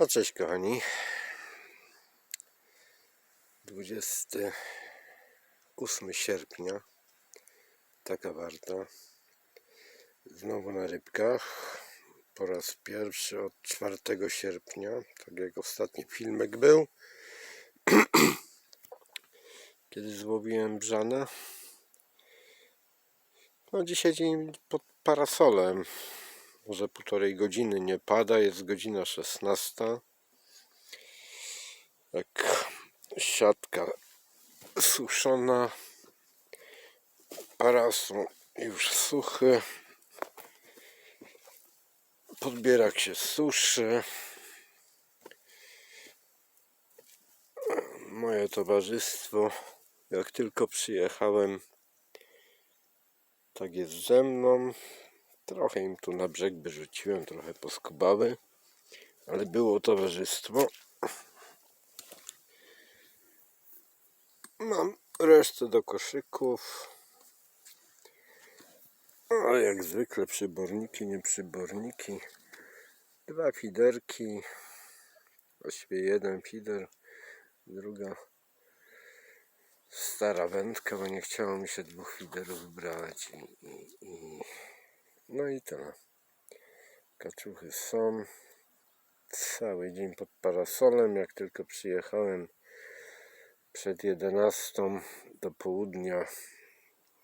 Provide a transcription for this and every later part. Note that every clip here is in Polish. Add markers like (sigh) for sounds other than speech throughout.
No cześć kochani. 28 sierpnia. Taka warta. Znowu na rybkach. Po raz pierwszy od 4 sierpnia. Tak jak ostatni filmek był. (clears throat) Kiedy złowiłem brzana. No dzisiaj dzień pod parasolem. Może półtorej godziny nie pada, jest godzina 16. Jak siatka suszona, parasol już suchy, podbierak się suszy. Moje towarzystwo, jak tylko przyjechałem, tak jest ze mną. Trochę im tu na brzeg wyrzuciłem, trochę poskubały, ale było towarzystwo. Mam resztę do koszyków. A jak zwykle przyborniki, nie przyborniki. Dwa fiderki. Właściwie jeden fider, druga stara wędka, bo nie chciało mi się dwóch fiderów brać i, i, i no i tyle. Kaczuchy są. Cały dzień pod parasolem. Jak tylko przyjechałem przed 11 do południa,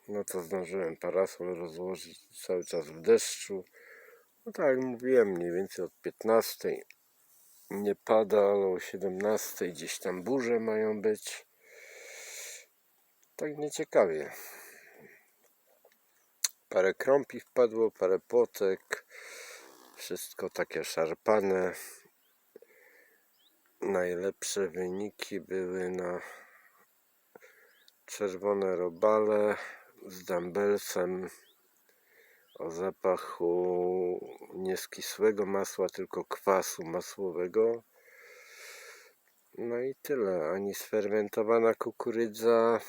no to zdążyłem parasol rozłożyć cały czas w deszczu. No tak jak mówiłem, mniej więcej od 15 nie pada, ale o 17 gdzieś tam burze mają być. Tak nieciekawie parę krąpi wpadło, parę płotek, wszystko takie szarpane. Najlepsze wyniki były na czerwone robale z dumbbellsem o zapachu nie skisłego masła, tylko kwasu masłowego. No i tyle. Ani sfermentowana kukurydza,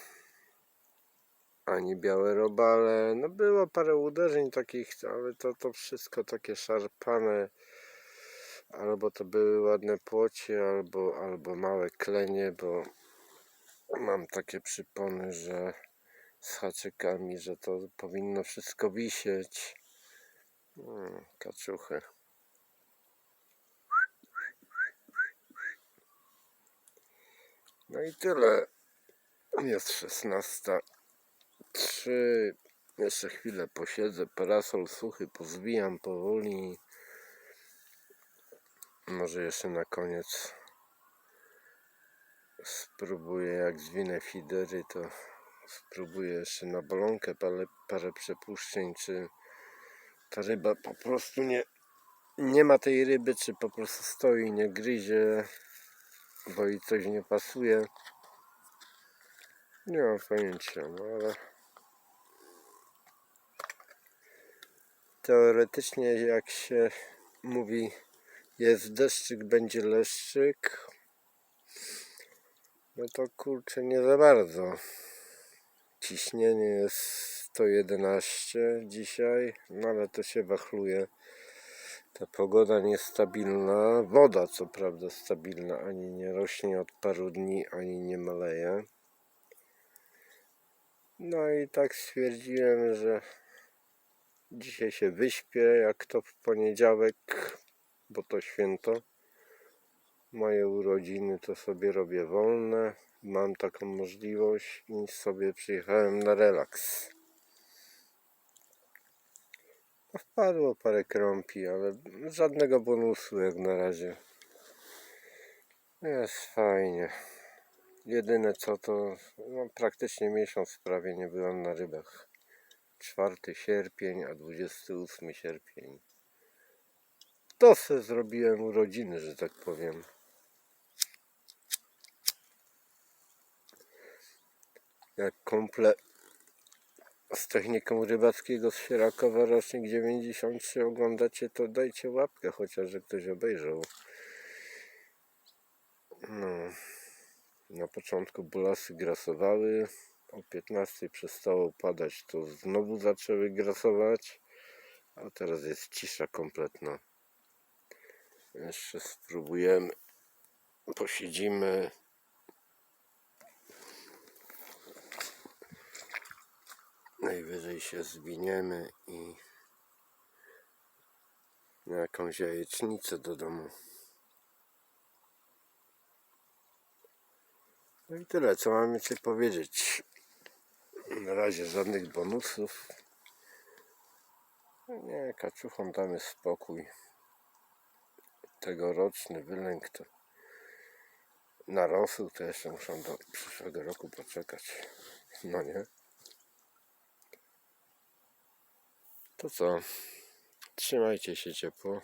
ani białe robale. No było parę uderzeń takich, ale to, to wszystko takie szarpane. Albo to były ładne płocie, albo, albo małe klenie, bo mam takie przypony, że z haczykami, że to powinno wszystko wisieć. Hmm, kaczuchy. No i tyle. Jest 16. Trzy. Jeszcze chwilę posiedzę. Parasol suchy pozwijam powoli. Może jeszcze na koniec spróbuję jak zwinę fidery, to spróbuję jeszcze na bolonkę parę, parę przepuszczeń, czy ta ryba po prostu nie, nie ma tej ryby, czy po prostu stoi, nie gryzie, bo jej coś nie pasuje. Nie mam pojęcia, no ale teoretycznie jak się mówi jest deszczyk, będzie leszczyk. No to kurczę nie za bardzo. Ciśnienie jest 111 dzisiaj no ale to się wachluje. Ta pogoda niestabilna. Woda co prawda stabilna ani nie rośnie od paru dni ani nie maleje. No i tak stwierdziłem, że dzisiaj się wyśpię, jak to w poniedziałek, bo to święto. Moje urodziny to sobie robię wolne. Mam taką możliwość i sobie przyjechałem na relaks. No, wpadło parę krąpi, ale żadnego bonusu jak na razie. Jest fajnie. Jedyne co to no, praktycznie miesiąc prawie nie byłem na rybach. 4 sierpień, a 28 sierpień. To se zrobiłem urodziny, że tak powiem. Jak kumple z techniką rybackiego z Sierakowa rocznik 93 oglądacie, to dajcie łapkę, chociaż że ktoś obejrzał. No. Na początku bulasy grasowały, o 15 przestało padać, to znowu zaczęły grasować, a teraz jest cisza kompletna. Jeszcze spróbujemy. Posiedzimy. Najwyżej się zwiniemy i na jakąś jajecznicę do domu. No i tyle, co mamy Ci powiedzieć. Na razie żadnych bonusów. Nie, kaczuchom damy spokój. Tegoroczny wylęk to na rosół to jeszcze muszą do przyszłego roku poczekać. No nie? To co? Trzymajcie się ciepło.